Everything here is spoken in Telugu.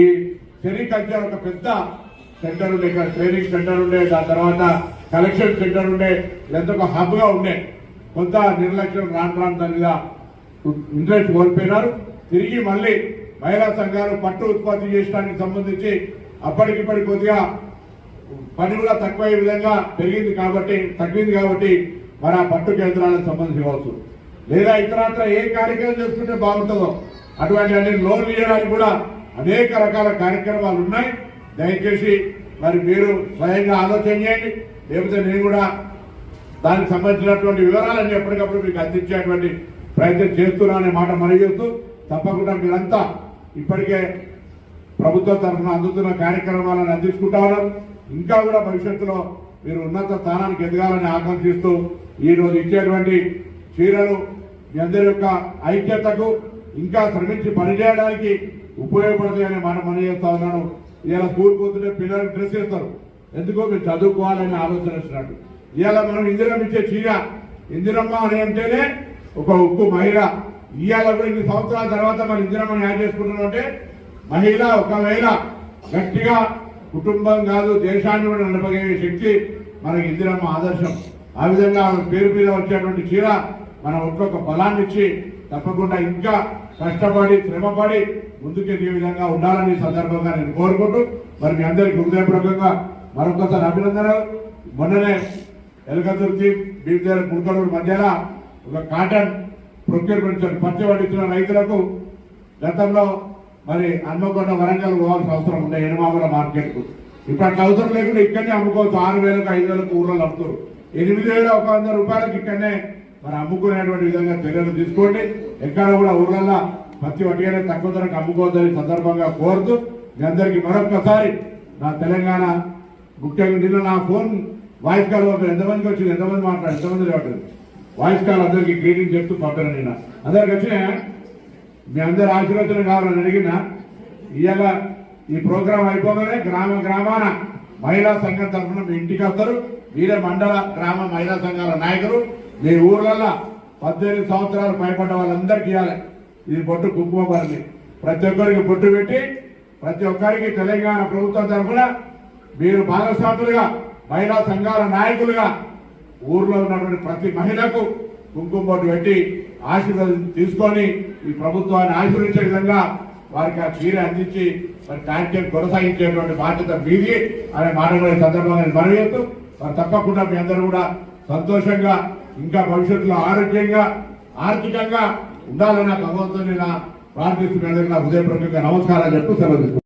ఈ సెరికల్చర్ ఒక పెద్ద సెంటర్ ఉండే ఇక్కడ ట్రైనింగ్ సెంటర్ ఉండే దాని తర్వాత కలెక్షన్ సెంటర్ ఉండే లేదా ఒక హబ్గా ఉండే. కొంత నిర్లక్ష్యం రాను రాను దాని మీద ఇంట్రెస్ట్ కోల్పోయినారు. తిరిగి మళ్ళీ మహిళా సంఘాలు పట్టు ఉత్పత్తి చేయడానికి సంబంధించి అప్పటికిప్పటి కొద్దిగా పని కూడా తక్కువయ్యే విధంగా పెరిగింది కాబట్టి తగ్గింది కాబట్టి మరి ఆ పట్టు కేంద్రాలకు సంబంధించి కావచ్చు. లేదా ఇతరత్ర ఏ కార్యక్రమం చేసుకుంటే బాగుంటుందో అటువంటి అన్ని లోన్లు ఇవ్వడానికి కూడా అనేక రకాల కార్యక్రమాలు ఉన్నాయి. దయచేసి మరి మీరు స్వయంగా ఆలోచన చేయండి. లేకపోతే నేను కూడా దానికి సంబంధించినటువంటి వివరాలన్నీ ఎప్పటికప్పుడు మీకు అందించేటువంటి ప్రయత్నం చేస్తున్నా అనే మాట మనవి చేస్తూ తప్పకుండా మీరంతా ఇప్పటికే ప్రభుత్వం తరఫున అందుతున్న కార్యక్రమాలను అందించుకుంటా ఉన్నారు. ఇంకా కూడా భవిష్యత్తులో మీరు ఉన్నత స్థానానికి ఎదగాలని ఆకాంక్షిస్తూ ఈ రోజు ఇచ్చేటువంటి చీరలు మీ అందరి యొక్క ఐక్యతకు ఇంకా శ్రమించి పనిచేయడానికి ఉపయోగపడతాయని మాట మనం చేస్తా ఉన్నాను ఇలా స్కూల్ పోతుంటే పిల్లలకు డ్రెస్ చేస్తారు ఎందుకో మీరు చదువుకోవాలని ఆలోచన వచ్చినట్టు. ఇవాళ మనం ఇందిరమ్మ ఇచ్చే చీర. ఇందిరమ్మ అని అంటేనే ఒక ఉక్కు మహిళ. ఇవాళ కూడా ఇన్ని సంవత్సరాల తర్వాత మనం ఇందిరమ్మని యాడ్ చేసుకుంటున్నాం అంటే మహిళ ఒకవేళ గట్టిగా కుటుంబం కాదు దేశాన్ని కూడా నడపగలిగే శక్తి మనకి ఇందిరమ్మ ఆదర్శం. ఆ విధంగా ఆమె పేరు మీద వచ్చేటువంటి చీర మన ఒంట్లో ఒక బలాన్ని ఇచ్చి తప్పకుండా ఇంకా కష్టపడి శ్రమపడి ముందుకెళ్ళే విధంగా ఉండాలని సందర్భంగా నేను కోరుకుంటూ మరి మీ అందరికీ హృదయపూర్వకంగా మరొకసారి అభినందనలు. మొన్ననే ఎలకతుర్తి బీర్దేర కుడుకలూరు మధ్యలో ఒక కాటన్ ప్రొక్యూర్మెంట్ పచ్చ పండించిన రైతులకు గతంలో మరి హన్మకొండ వరంగల్ పోవాల్సిన అవసరం ఉండే ఎనమాగుల మార్కెట్కు. ఇప్పుడు అట్లా అవసరం లేకుండా ఇక్కడనే అమ్ముకోవచ్చు. ఆరు వేలకు ఐదు వేలకు ఊర్లో అమ్ముతారు. ఎనిమిది వేల ఒక వంద రూపాయలకు ఇక్కడనే మరి అమ్ముకునేటువంటి విధంగా చర్యలు తీసుకోండి. ఎక్కడ కూడా ఊర్లల్లో ప్రతి వడ్డీనే తక్కువ ధరకు అమ్ముకోవద్దని సందర్భంగా కోరుతూ మీ అందరికీ మరొకసారి నా తెలంగాణ ముఖ్యంగా నిన్న నా ఫోన్ వాయిస్ కాల్ పంపారు ఎంతమందికి వచ్చింది? ఎంతమంది మాట్లాడు ఎంతమంది లేవట్లేదు వాయిస్ కాల్ అందరికీ గ్రీటింగ్ చెప్తూ పంపారు నిన్న. అందరికి వచ్చిన మీ అందరి ఆశీర్వచనం కావాలని అడిగిన ఇవాళ ఈ ప్రోగ్రాం అయిపోగానే గ్రామ గ్రామాన మహిళా సంఘం తరఫున మీ ఇంటికి వస్తారు. వీరే మండల గ్రామ మహిళా సంఘాల నాయకులు. మీ ఊర్లలో పద్దెనిమిది సంవత్సరాలు పైపడ్డ వాళ్ళందరికీ ఇవ్వాలి ఇది బొట్టు కుంకుమ ప్రతి ఒక్కరికి బొట్టు పెట్టి ప్రతి ఒక్కరికి తెలంగాణ ప్రభుత్వం తరఫున మీరు భాగస్వాములుగా మహిళా సంఘాల నాయకులుగా ఊర్లో ఉన్నటువంటి ప్రతి మహిళకు కుంకుమ బొట్టు పెట్టి ఆశీర్వాదం తీసుకొని ఈ ప్రభుత్వాన్ని ఆశీర్వించే విధంగా వారికి ఆ చీర అందించి మరి కార్యక్రమం కొనసాగించేటువంటి బాధ్యత మీది అనే మాట కూడా సందర్భంగా నేను మనవి చేస్తూ మరి తప్పకుండా మీ అందరూ కూడా సంతోషంగా ఇంకా భవిష్యత్తులో ఆరోగ్యంగా ఆర్థికంగా ఉండాలని భగవంతుని నా ప్రార్థిస్తున్నందుకు నా హృదయపూర్వకంగా నమస్కారాలు చెప్తూ సెలవు